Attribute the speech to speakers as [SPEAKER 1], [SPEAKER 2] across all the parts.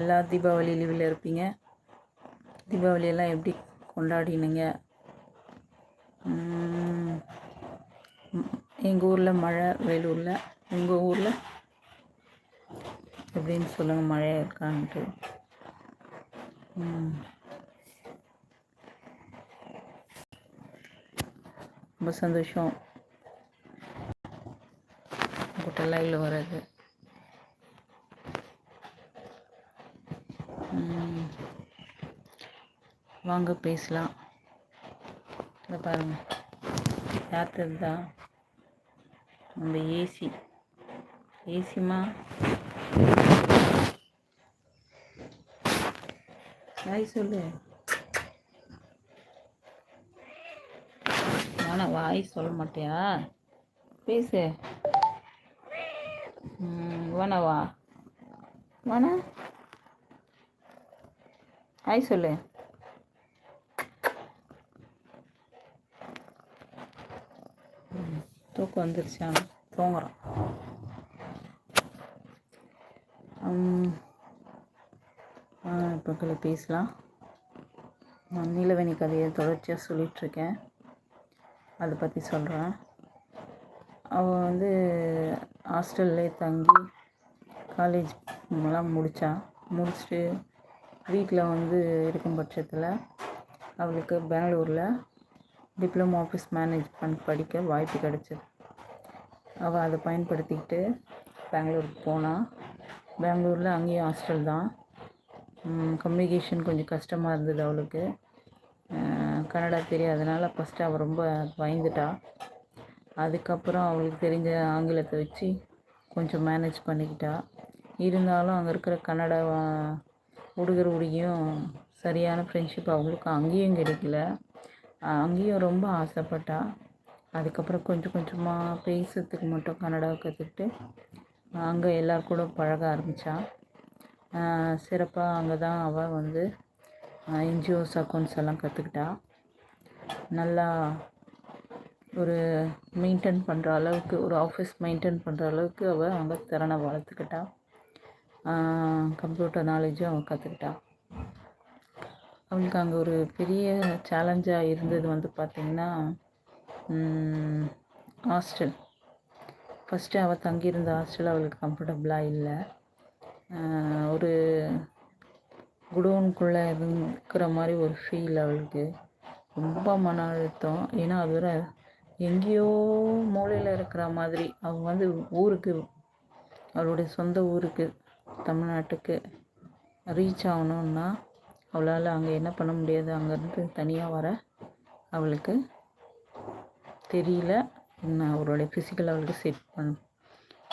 [SPEAKER 1] எல்லா தீபாவளி லீவில் இருப்பீங்க. தீபாவளியெல்லாம் எப்படி கொண்டாடினீங்க? எங்கள் ஊரில் மழை வேலூரில் உங்கள் ஊரில்? எப்படின்னு சொல்லுங்கள் மழையாக இருக்கான்ட்டு. ரொம்ப சந்தோஷம். உங்கள்கிட்ட லைவில் வர்றது வாங்க பேசலாம். இதை பாருங்கள் யார்த்தது தான் அந்த ஏசி ஏசிமா வாய் சொல்லு. நானா வாய் சொல்ல மாட்டியா? பேசு. ம், வேணாவா வேணா. ஹாய் சொல்லு. தூக்கம் வந்துருச்சா? தூங்குறான். இப்போ பேசலாம். நான் நீலவேணி கதையை தொடர்ச்சியாக சொல்லிகிட்ருக்கேன் அதை பற்றி சொல்கிறேன் அவள் வந்து ஹாஸ்டல்லே தங்கி காலேஜ் எல்லாம் முடித்தா முடிச்சுட்டு வீட்டில் வந்து இருக்கும் பட்சத்தில் அவளுக்கு பெங்களூரில் டிப்ளமோ ஆஃபீஸ் மேனேஜ்மெண்ட் படிக்க வாய்ப்பு கிடச்சிது. அவள் அதை பயன்படுத்திக்கிட்டு பெங்களூருக்கு போனால் பெங்களூரில் அங்கேயும் ஹாஸ்டல் தான். கம்யூனிகேஷன் கொஞ்சம் கஷ்டமாக இருந்தது அவளுக்கு. கன்னடா தெரியாதனால ஃபஸ்ட்டு அவள் ரொம்ப பயந்துட்டா. அதுக்கப்புறம் அவளுக்கு தெரிஞ்ச ஆங்கிலத்தை வச்சு கொஞ்சம் மேனேஜ் பண்ணிக்கிட்டா. இருந்தாலும் அங்கே இருக்கிற கன்னட உடுகிற உடுகியும் சரியான ஃப்ரெண்ட்ஷிப் அவங்களுக்கு அங்கேயும் கிடைக்கல. அங்கேயும் ரொம்ப ஆசைப்பட்டா. அதுக்கப்புறம் கொஞ்சம் கொஞ்சமாக பேசுறதுக்கு மட்டும் கன்னடா கற்றுக்கிட்டு அங்கே எல்லோரு கூட பழக ஆரம்பித்தா சிறப்பாக அங்கே தான் அவள் வந்து என்ஜிஓஸ் அக்கௌண்ட்ஸ் எல்லாம் கற்றுக்கிட்டா நல்லா ஒரு மெயின்டைன் பண்ணுற அளவுக்கு ஒரு ஆஃபீஸ் மெயின்டைன் பண்ணுற அளவுக்கு அவள் அங்கே திறனை வளர்த்துக்கிட்டா. கம்ப்யூட்டர் நாலேஜும் அவள் கற்றுக்கிட்டா அவளுக்கு அங்கே ஒரு பெரிய சேலஞ்சாக இருந்தது வந்து பார்த்திங்கன்னா ஹாஸ்டல் ஃபஸ்ட்டு அவள் தங்கியிருந்த ஹாஸ்டல் அவளுக்கு கம்ஃபர்டபுளாக இல்லை. ஒரு குடோனுக்குள்ளே இருக்கிற மாதிரி ஒரு ஃபீல் அவளுக்கு. ரொம்ப மன அழுத்தம். ஏன்னா அது வேற எங்கேயோ மூலையில் இருக்கிற மாதிரி. அவங்க வந்து ஊருக்கு அவளுடைய சொந்த ஊருக்கு. தமிழ்நாட்டுக்கு ரீச் ஆகணுன்னா அவளால் அங்கே என்ன பண்ண முடியாது? அங்கேருந்து தனியாக வர அவளுக்கு தெரியல. நான் அவருடைய ஃபிசிக்கல் அவளுக்கு செட் பண்ண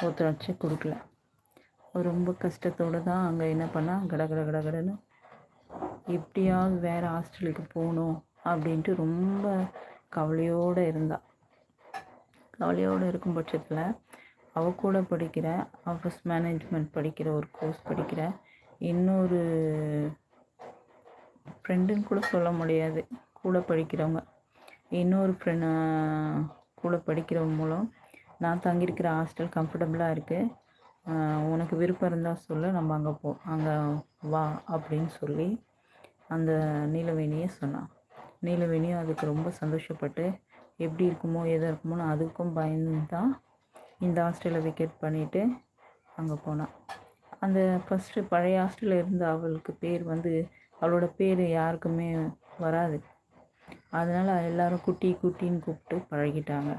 [SPEAKER 1] ஒத்துழைச்சி கொடுக்கல. ரொம்ப கஷ்டத்தோடு தான் அங்கே என்ன பண்ணால் கட கட கட கடன்னு எப்படியாவது வேறு ஹாஸ்டலுக்கு போகணும் அப்படின்ட்டு ரொம்ப கவலையோடு இருந்தாள் கவலையோடு இருக்கும் பட்சத்தில் அவள் கூட படிக்கிற ஆஃபீஸ் மேனேஜ்மெண்ட் படிக்கிற ஒரு கோர்ஸ் படிக்கிற இன்னொரு ஃப்ரெண்டுன்னு கூட சொல்ல முடியாது. கூட படிக்கிறவங்க. இன்னொரு ஃப்ரெண்ட் கூட படிக்கிறவங்க மூலம் நான் தங்கியிருக்கிற ஹாஸ்டல் கம்ஃபர்டபுளாக இருக்குது உனக்கு விருப்பம் இருந்தால் சொல்லு நம்ம அங்கே போ அங்கே வா அப்படின்னு சொல்லி அந்த நீலவேணியை சொன்னான் நீலவேணியும் அதுக்கு ரொம்ப சந்தோஷப்பட்டு எப்படி இருக்குமோ எதாக இருக்குமோன்னு அதுக்கும் பயந்து தான் இந்த ஹாஸ்டலில் விக்கெட் பண்ணிவிட்டு அங்கே போனான் அந்த ஃபஸ்ட்டு பழைய ஹாஸ்டலில் இருந்த அவளுக்கு பேர் வந்து அவளோட பேர் யாருக்குமே வராது. அதனால் எல்லோரும் குட்டி குட்டின்னு கூப்பிட்டு பழகிட்டாங்க.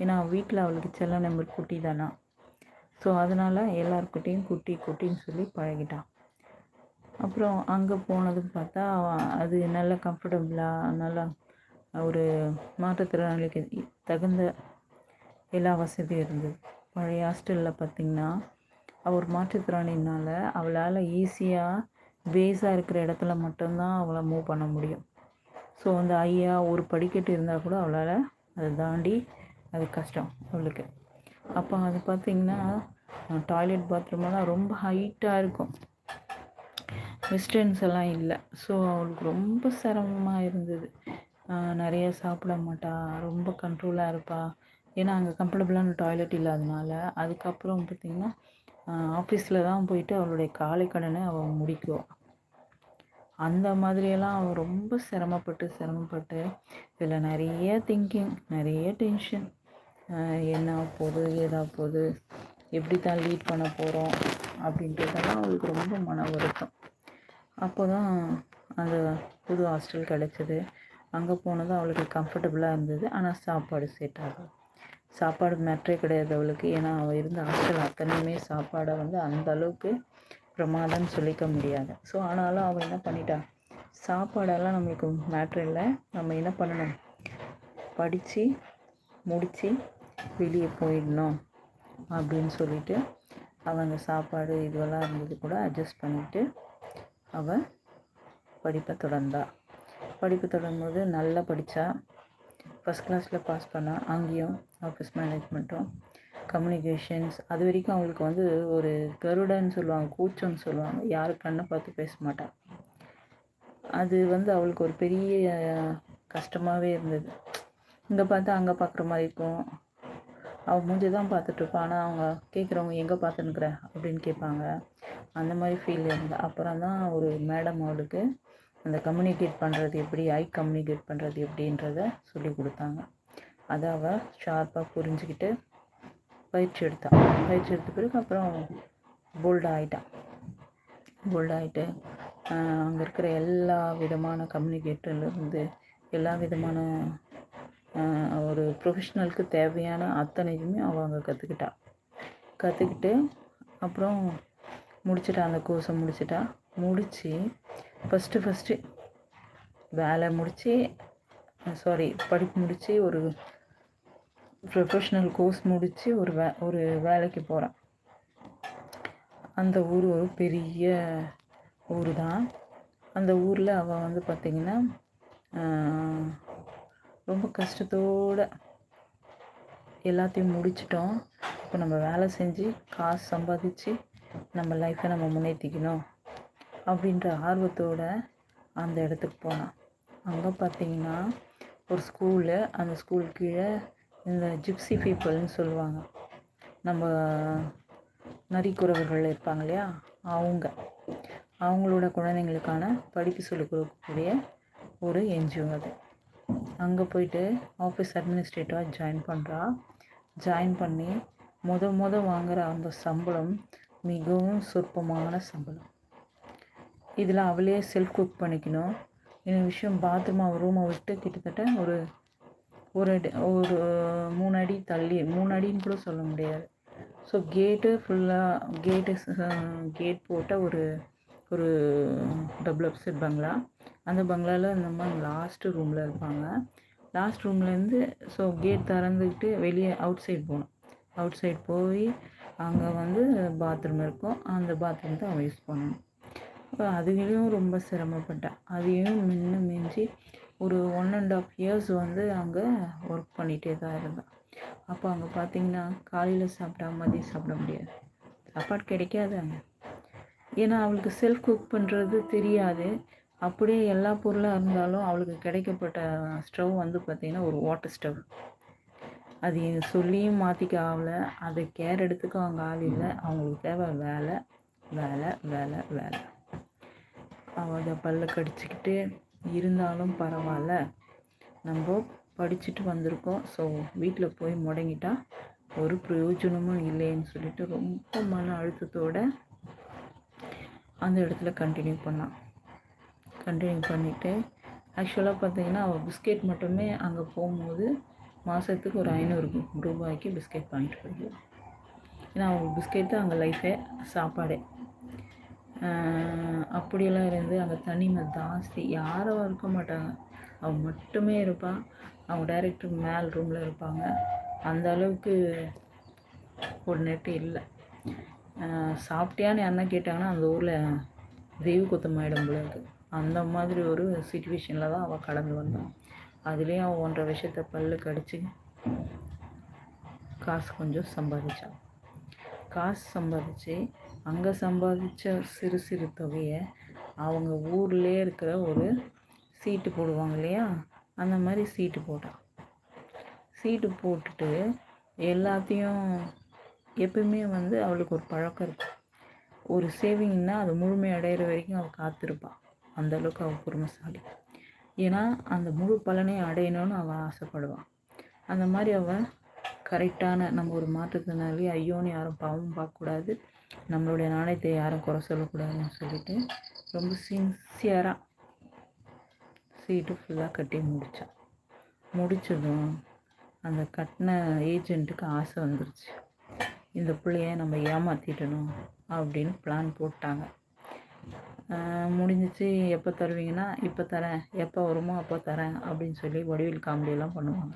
[SPEAKER 1] ஏன்னா வீட்டில் அவளுக்கு செல்ல நம்பர் குட்டி தானா? ஸோ அதனால் எல்லாருக்கிட்டேயும் குட்டி குட்டின்னு சொல்லி பழகிட்டான் அப்புறம் அங்கே போனது பார்த்தா அது நல்ல கம்ஃபர்டபுளாக நல்லா ஒரு மாற்றுத்திறனாளிக்கு தகுந்த எல்லா வசதியும் இருந்தது. பழைய ஹாஸ்டலில் பார்த்திங்கன்னா அவர் ஒரு அவளால் ஈஸியாக பேஸாக இருக்கிற இடத்துல மட்டும்தான் அவளை மூவ் பண்ண முடியும். ஸோ அந்த ஐயா ஒரு படிக்கட்டு இருந்தால் கூட அவளால் அதை தாண்டி அது கஷ்டம் அவளுக்கு. அப்போ அது பார்த்திங்கன்னா டாய்லெட் பாத்ரூமெல்லாம் ரொம்ப ஹைட்டாக இருக்கும். வெஸ்டர்ன்ஸ் எல்லாம் இல்லை. ஸோ அவளுக்கு ரொம்ப சிரமமாக இருந்தது. நிறைய சாப்பிட மாட்டா ரொம்ப கண்ட்ரோலாக இருப்பாள் ஏன்னா அங்கே கம்ஃபர்டபுளான டாய்லெட் இல்லாதனால அதுக்கப்புறம் பார்த்திங்கன்னா ஆஃபீஸில் தான் போயிட்டு அவளுடைய காலை கடனை அவள் முடிக்குவாள் அந்த மாதிரியெல்லாம் அவள் ரொம்ப சிரமப்பட்டு சிரமப்பட்டு இதில் நிறைய திங்கிங் நிறைய டென்ஷன் என்ன போகுது ஏதா போகுது எப்படி தான் லீட் பண்ண போகிறோம் அப்படின்றதெல்லாம் அவளுக்கு ரொம்ப மன வருத்தம். அப்போ தான் அந்த புது ஹாஸ்டல் கிடச்சிது. அங்கே போனதும் அவளுக்கு கம்ஃபர்டபுளாக இருந்தது. ஆனால் சாப்பாடு செட் ஆகும் சாப்பாடு மேட்ரே கிடையாது அவளுக்கு. ஏன்னா அவள் இருந்த ஹாஸ்டல் அத்தனையுமே சாப்பாடை வந்து அந்த அளவுக்கு பிரமாதம்னு சொல்லிக்க முடியாது. ஸோ ஆனாலும் அவள் என்ன பண்ணிட்டா? சாப்பாடெல்லாம் நம்மளுக்கு மேட்ரு இல்லை. நம்ம என்ன பண்ணணும்? படித்து முடித்து வெளியே போயிடணும் அப்படின்னு சொல்லிட்டு அவங்க சாப்பாடு இதுவெல்லாம் இருந்தது கூட அட்ஜஸ்ட் பண்ணிவிட்டு அவள் படிப்பை தொடர்ந்தா. படிப்பு தொடரும்போது நல்லா படித்தா ஃபஸ்ட் கிளாஸில் பாஸ் பண்ணால் அங்கேயும் ஆஃபீஸ் மேனேஜ்மெண்ட்டும் கம்யூனிகேஷன்ஸ் அது வரைக்கும் அவங்களுக்கு வந்து ஒரு கருடன்னு சொல்லுவாங்க கூச்சம்னு சொல்லுவாங்க. யாரும் கண்ணை பார்த்து பேச மாட்டாள் அது வந்து அவளுக்கு ஒரு பெரிய கஷ்டமாகவே இருந்தது. இங்கே பார்த்தா அங்கே பார்க்குற மாதிரி இருக்கும். அவள் மூஞ்சி தான் பார்த்துட்ருப்பான் ஆனால் அவங்க கேட்குறவங்க எங்கே பார்த்துன்னுக்குற? அப்படின்னு கேட்பாங்க அந்த மாதிரி ஃபீல் இருந்தது. அப்புறம் தான் ஒரு மேடம் அவளுக்கு அந்த கம்யூனிகேட் பண்ணுறது எப்படி ஐ கம்யூனிகேட் பண்ணுறது எப்படின்றத சொல்லி கொடுத்தாங்க. அதை அவள் ஷார்ப்பாக புரிஞ்சுக்கிட்டு பயிற்சி எடுத்தான் பயிற்சி எடுத்த பிறகு அப்புறம் போல்டாக ஆகிட்டான் போல்டாகிட்டு அங்கே இருக்கிற எல்லா விதமான கம்யூனிகேட்டர்லேருந்து எல்லா விதமான ஒரு ப்ரொஃபஷ்னலுக்கு தேவையான அத்தனையுமே அவள் அங்கே கற்றுக்கிட்டா கற்றுக்கிட்டு அப்புறம் முடிச்சிட்டா அந்த கோர்ஸை முடிச்சிட்டா. முடித்து ஃபஸ்ட்டு ஃபஸ்ட்டு வேலை முடித்து சாரி படிப்பு முடித்து ஒரு ப்ரொஃபஷ்னல் கோர்ஸ் முடித்து ஒரு வே ஒரு வேலைக்கு போகிறேன் அந்த ஊர் ஒரு பெரிய ஊர் தான். அந்த ஊரில் அவள் வந்து பார்த்திங்கன்னா ரொம்ப கஷ்டத்தோடு எல்லாத்தையும் முடிச்சிட்டோம். இப்போ நம்ம வேலை செஞ்சு காசு சம்பாதிச்சு நம்ம லைஃப்பை நம்ம முன்னேற்றிக்கணும் அப்படின்ற ஆர்வத்தோடு அந்த இடத்துக்கு போனான். அங்கே பார்த்தீங்கன்னா ஒரு ஸ்கூலு அந்த ஸ்கூல் கீழே இந்த ஜிப்சி பீப்புள்னு சொல்லுவாங்க. நம்ம நரிக்குறவர்கள் இருப்பாங்க இல்லையா? அவங்க. அவங்களோட குழந்தைங்களுக்கான படிப்பு சொல்லிக் கொடுக்கக்கூடிய ஒரு என்ஜிஓ அது. அங்கே போயிட்டு ஆஃபீஸ் அட்மினிஸ்ட்ரேட்டிவாக ஜாயின் பண்ணுறா ஜாயின் பண்ணி முத முத வாங்குகிற அந்த சம்பளம் மிகவும் சொற்பமான சம்பளம். இதில் அவளே செல்ஃப் குக் பண்ணிக்கணும். இந்த விஷயம் பாத்ரூம் அவள் ரூமை விட்டு கிட்டத்தட்ட ஒரு ஒரு ஒரு மூணு அடி தள்ளி மூணு அடின்னு கூட சொல்ல முடியாது. ஸோ கேட்டு ஃபுல்லாக கேட்டு கேட் போட்ட ஒரு ஒரு டபுள் அப்செட் பங்களா அந்த பங்களாவில் அந்த மாதிரி லாஸ்ட்டு ரூமில் இருப்பாங்க. லாஸ்ட் ரூம்லேருந்து ஸோ கேட் திறந்துக்கிட்டு வெளியே அவுட் சைட் போகணும். அவுட் சைட் போய் அங்கே வந்து பாத்ரூம் இருக்கும். அந்த பாத்ரூம் தான் அவன் யூஸ் பண்ணணும். அதுலேயும் ரொம்ப சிரமப்பட்டேன். அதையும் மின்னு மிஞ்சி ஒரு ஒன் அண்ட் ஆஃப் இயர்ஸ் வந்து அங்கே ஒர்க் பண்ணிகிட்டே தான் இருந்தேன். அப்போ அங்கே பார்த்தீங்கன்னா காலையில் சாப்பிட்டா மதியம் சாப்பிட முடியாது. சாப்பாடு கிடைக்காது அங்கே ஏன்னா அவளுக்கு செல்ஃப் குக் பண்ணுறது தெரியாது. அப்படியே எல்லா பொருளாக இருந்தாலும் அவளுக்கு கிடைக்கப்பட்ட ஸ்டவ் வந்து பார்த்திங்கன்னா ஒரு வாட்டர் ஸ்டவ் அது சொல்லியும் மாற்றிக்க ஆகலை. அதை கேர் எடுத்துக்க அவங்க ஆள் இல்லை. அவங்களுக்கு தேவை வேலை வேலை வேலை வேலை. அவள் பல்ல கடிச்சிக்கிட்டு இருந்தாலும் பரவாயில்ல. நம்ம படிச்சுட்டு வந்திருக்கோம். ஸோ வீட்டில் போய் முடங்கிட்டா ஒரு பிரயோஜனமும் இல்லைன்னு சொல்லிட்டு ரொம்ப மன அழுத்தத்தோடு அந்த இடத்துல கண்டினியூ பண்ணான் கண்டினியூ பண்ணிவிட்டு ஆக்சுவலாக பார்த்தீங்கன்னா அவள் பிஸ்கெட் மட்டுமே அங்கே போகும்போது மாதத்துக்கு ஒரு ஐநூறு ரூபாய்க்கு பிஸ்கெட் வாங்கிட்டு போயிடுவோம் ஏன்னா அவங்க பிஸ்கெட் தான் அங்கே லைஃபே சாப்பாடே. அப்படியெல்லாம் இருந்து அங்கே தனிமை ஜாஸ்தி. யாரும் இருக்க மாட்டாங்க. அவள் மட்டுமே இருப்பாள் அவங்க டைரக்டர் மேல் ரூமில் இருப்பாங்க. அந்த அளவுக்கு ஒரு நெட்டு இல்லை. சாப்பிட்டியான்னு என்ன கேட்டாங்கன்னா அந்த ஊரில் தெய்வ குத்தம் அந்த மாதிரி ஒரு சுச்சுவேஷனில் தான் அவள் கடந்து வந்தான் அதுலேயும் அவள் ஒன்றரை விஷயத்த பல்லு கடிச்சு காசு கொஞ்சம் சம்பாதிச்சான் காசு சம்பாதிச்சு அங்கே சம்பாதிச்ச சிறு சிறு தொகையை அவங்க ஊர்லேயே இருக்கிற ஒரு சீட்டு போடுவாங்க இல்லையா? அந்த மாதிரி சீட்டு போட்டான். சீட்டு போட்டுட்டு எல்லாத்தையும் எப்பயுமே வந்து அவளுக்கு ஒரு பழக்கம் இருக்கும் ஒரு சேவிங்னா அது முழுமை அடையிற வரைக்கும் அவள் காத்திருப்பாள் அந்தளவுக்கு அவள் பொறுமைசாலி. ஏன்னா அந்த முழு பலனை அடையணும்னு அவள் ஆசைப்படுவாள் அந்த மாதிரி அவள் கரெக்டான நம்ம ஒரு மாற்றுத்திறனாளி ஐயோன்னு யாரும் பாவம் பார்க்கக்கூடாது. நம்மளுடைய நாணயத்தை யாரும் குறை சொல்லக்கூடாதுன்னு சொல்லிட்டு ரொம்ப சின்சியராக சீட்டு ஃபுல்லாக கட்டி முடித்தான் முடித்ததும் அந்த கட்டின ஏஜெண்ட்டுக்கு ஆசை வந்துருச்சு. இந்த பிள்ளைய நம்ம ஏமாற்றிட்டணும் அப்படின்னு பிளான் போட்டாங்க. முடிஞ்சிச்சு. எப்போ தருவீங்கன்னா இப்போ தரேன். எப்போ வருமோ அப்போ தரேன் அப்படின்னு சொல்லி வடிவில் காமெடியெல்லாம் பண்ணுவாங்க.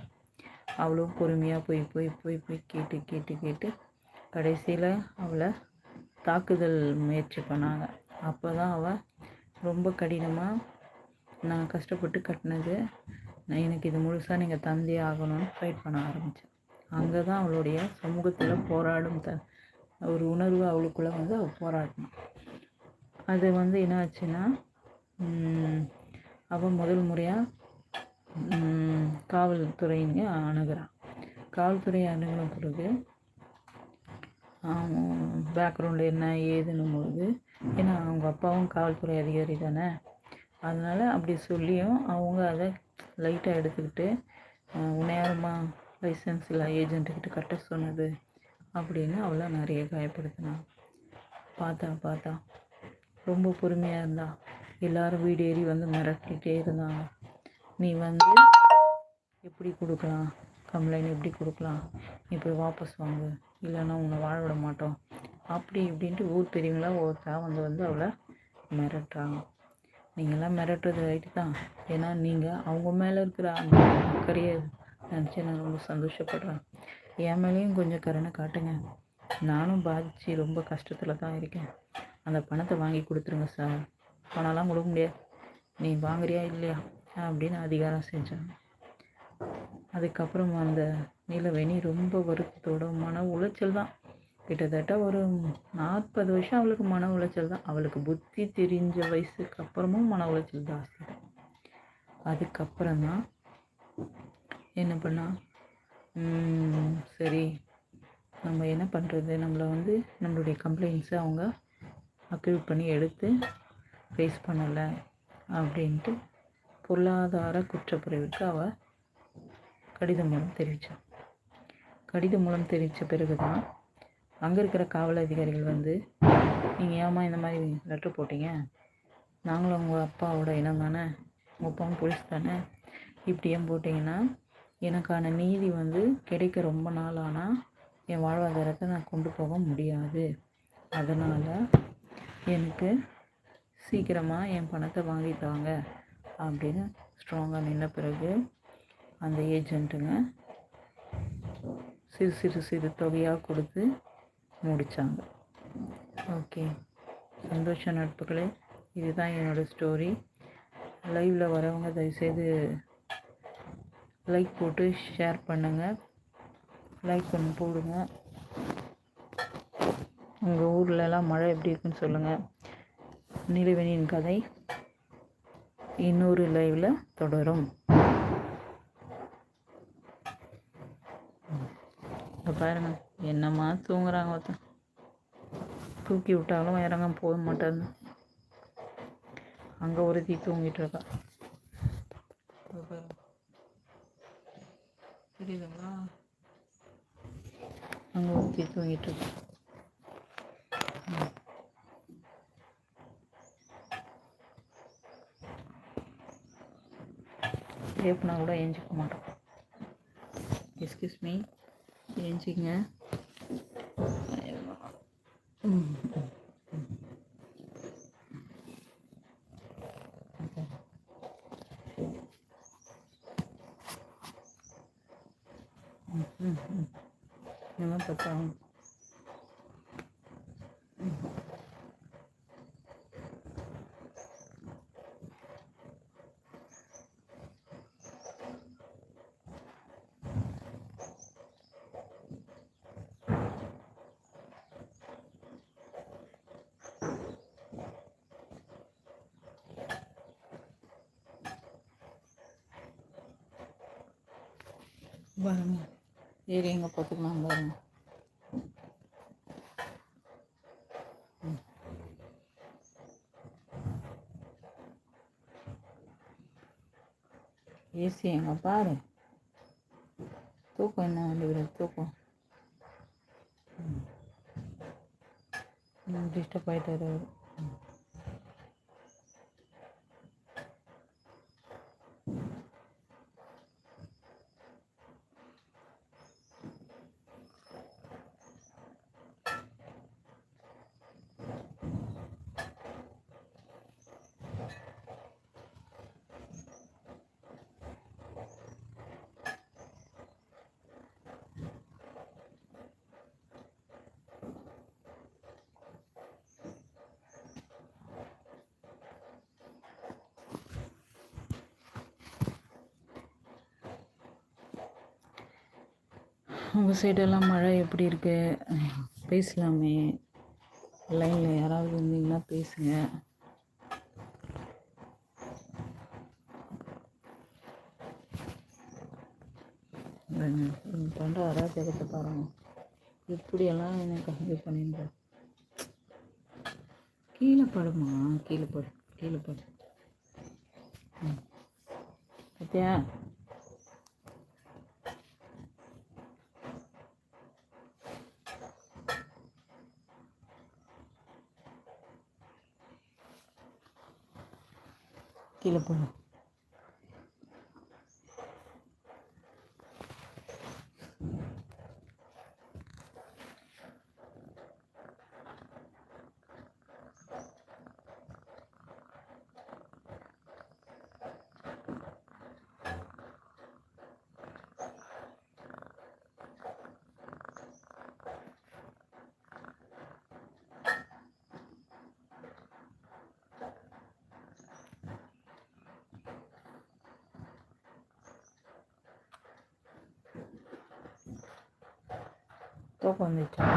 [SPEAKER 1] அவளும் பொறுமையாக போய் போய் போய் போய் கேட்டு கேட்டு கேட்டு கடைசியில் அவளை தாக்குதல் முயற்சி பண்ணாங்க. அப்போ தான் அவள் ரொம்ப கடினமாக நான் கஷ்டப்பட்டு கட்டினது நான் எனக்கு இது முழுசாக நீங்கள் தந்தே ஆகணும்னு ஃபைட் பண்ண ஆரம்பித்தேன் அங்கே தான் அவளுடைய சமூகத்தில் போராடும் த ஒரு உணர்வு அவளுக்குள்ளே வந்து அவள் போராடணும் அது வந்து என்ன ஆச்சுன்னா அவள் முதல் முறையாக காவல்துறைங்க அணுகிறான் காவல்துறை அணுகின பிறகு பேக்ரவுண்டு என்ன ஏதுன்னும் போது ஏன்னா அவங்க அப்பாவும் காவல்துறை அதிகாரி தானே. அதனால் அப்படி சொல்லியும் அவங்க அதை லைட்டாக எடுத்துக்கிட்டு ஆஹ் லைசன்ஸ் இல்லை ஏஜென்ட்டுக்கிட்ட கட்ட சொன்னது? அப்படின்னு அவளை நிறைய காயப்படுத்தினான் பார்த்தா பார்த்தா. ரொம்ப பொறுமையாக இருந்தா. எல்லாரும் வீடு ஏறி வந்து மிரட்டிகிட்டே இருந்தாங்க. நீ வந்து எப்படி கொடுக்கலாம்? கம்ப்ளைண்ட் எப்படி கொடுக்கலாம்? நீ போய் வாபஸ் வாங்கு. இல்லைன்னா உன்னை வாழ விட மாட்டோம். அப்படி இப்படின்ட்டு ஊர் பெரியவங்களாம் ஒருத்தா வந்து வந்து அவளை மிரட்டுறாங்க. நீங்களாம் மிரட்டுறது ரைட்டு தான். ஏன்னா நீங்கள் அவங்க மேலே இருக்கிற அந்த அக்கறையை நினச்சி நான் ரொம்ப சந்தோஷப்படுறேன். என் மேலேயும் கொஞ்சம் கருணை காட்டுங்க. நானும் பாதித்து ரொம்ப கஷ்டத்தில் தான் இருக்கேன். அந்த பணத்தை வாங்கி கொடுத்துருங்க சார். பணம்லாம் கொடுக்க முடியாது. நீ வாங்குறியா இல்லையா? அப்படின்னு அதிகாரம் செஞ்சாங்க. அதுக்கப்புறம் அந்த நீலவேணி ரொம்ப வருத்தத்தோட மன உளைச்சல் தான். கிட்டத்தட்ட ஒரு நாற்பது வருஷம் அவளுக்கு மன உளைச்சல் தான். அவளுக்கு புத்தி தெரிஞ்ச வயசுக்கு அப்புறமும் மன உளைச்சல் ஜாஸ்தி தான். அதுக்கப்புறம் தான் என்ன பண்ணா சரி நம்ம என்ன பண்ணுறது நம்மளை வந்து நம்மளுடைய கம்ப்ளைண்ட்ஸை அவங்க அக்யூட் பண்ணி எடுத்து ஃபேஸ் பண்ணலை. அப்படின்ட்டு பொருளாதார குற்றப்பிரிவுக்கு அவள் கடிதம் மூலம் தெரிவித்தான் கடிதம் மூலம் தெரிவித்த பிறகு தான் அங்கே இருக்கிற காவல் அதிகாரிகள் வந்து நீங்கள் ஏம்மா இந்த மாதிரி லெட்டர் போட்டீங்க? நாங்களும் உங்கள் அப்பாவோட இனம் தானே? உங்கள் அப்பாவும் போலீஸ் தானே? இப்படி ஏன் போட்டிங்கன்னா எனக்கான நீதி வந்து கிடைக்க ரொம்ப நாள் ஆனால் என் வாழ்வாதாரத்தை நான் கொண்டு போக முடியாது. அதனால் எனக்கு சீக்கிரமாக என் பணத்தை வாங்கி தாங்க அப்படின்னு ஸ்ட்ராங்காக நின்ன பிறகு அந்த ஏஜென்ட்டுங்க சிறு சிறு சிறு தொகையாக கொடுத்து முடித்தாங்க ஓகே சந்தோஷ நட்புகளே இதுதான் என்னோடய ஸ்டோரி லைவில் வரவங்க தயவுசெய்து லைக் போட்டு ஷேர் பண்ணுங்கள் லைக் பண்ணி போடுங்க. உங்கள் ஊர்லலாம் மழை எப்படி இருக்குன்னு சொல்லுங்கள் நிலவேணியின் கதை இன்னொரு லைவில் தொடரும். இங்க பாருங்க. என்னம்மா தூங்குறாங்க ஒருத்தன். தூக்கி விட்டாலும் இறங்க போக மாட்டேன்னு அங்கே ஒருத்தி தூங்கிட்டு இருக்கா. தெரியுதுங்களா அங்கே ஒருத்தி தூங்கிட்டு இருக்கா. எழுப்புனா கூட ஏஞ்சிக்க மாட்டோம் எஸ்கியூஸ் மீ ஏஞ்சிங்க ம் ம் ம் இதெல்லாம் பார்த்தா வருங்க ஏறி எங்கே பார்த்துக்கலாம் பாருங்க. ஏசி எங்கே பாரு. தூக்கம் என்ன வண்டி விட தூக்கம். டிஸ்டர்ப் ஆகிட்டாரு அவர். உங்கள் சைடெல்லாம் மழை எப்படி இருக்கு? பேசலாமே. லைனில் யாராவது இருந்தீங்கன்னா பேசுங்க. பண்ணுற அராஜகத்தை பாருங்க. இப்படியெல்லாம் எனக்கு இது பண்ணியிருந்த கீழே படுமா? கீழே படு கீழே படு. பார்த்தியா கீழே போடு தூக்கம் வந்துச்சா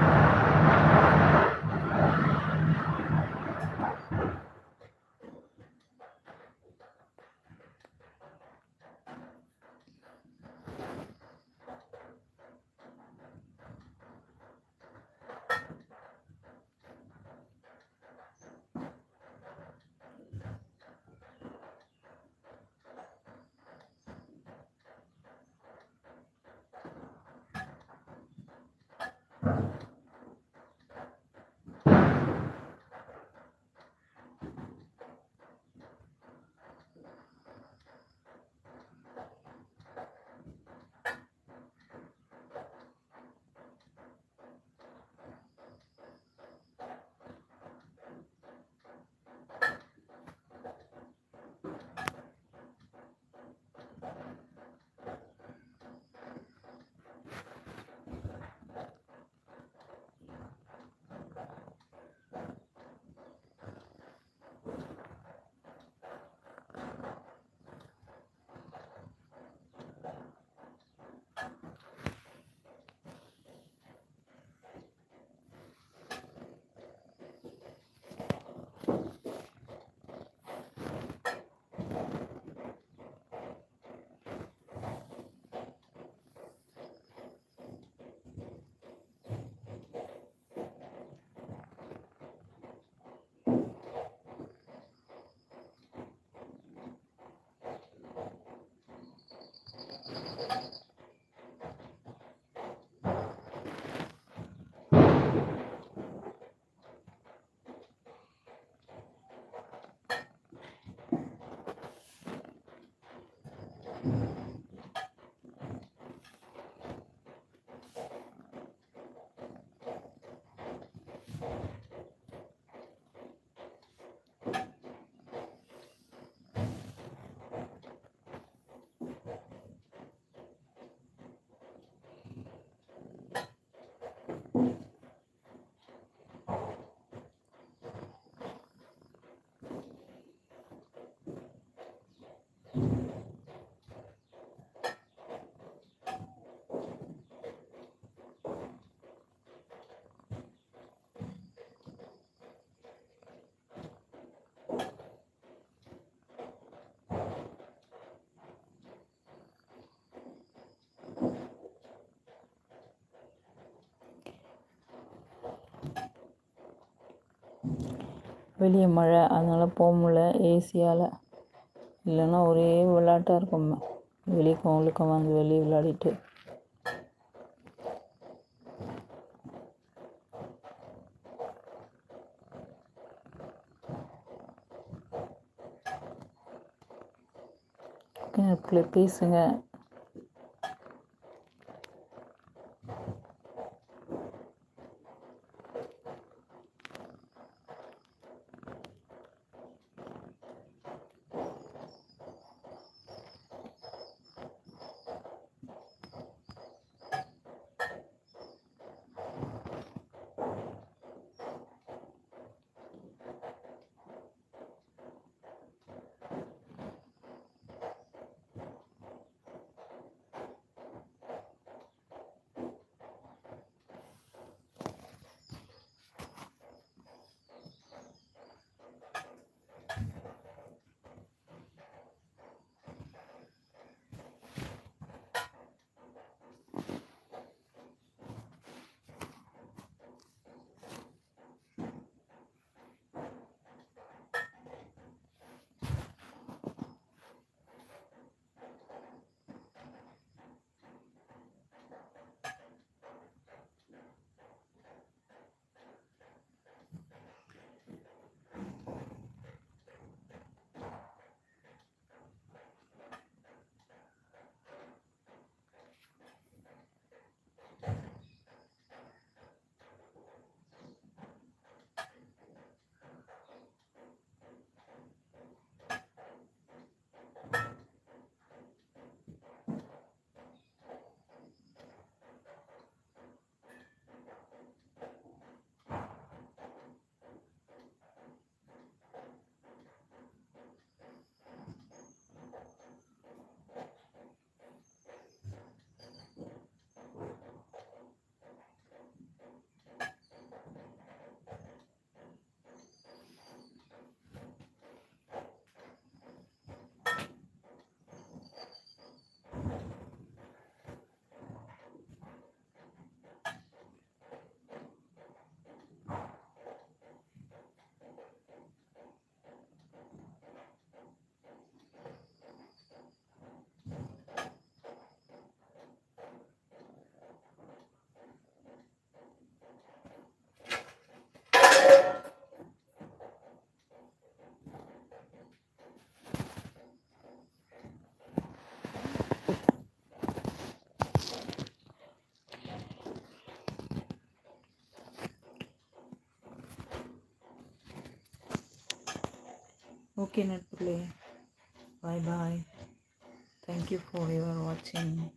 [SPEAKER 1] வெளியே மழை அதனால் போக முடில ஏசியால் இல்லைன்னா ஒரே விளாட்டாக இருக்கும். வெளியே கோவிலுக்கு வந்து வெளியே விளையாடிட்டு. பிள்ளை பேசுங்க. okay play bye bye thank you for your watching.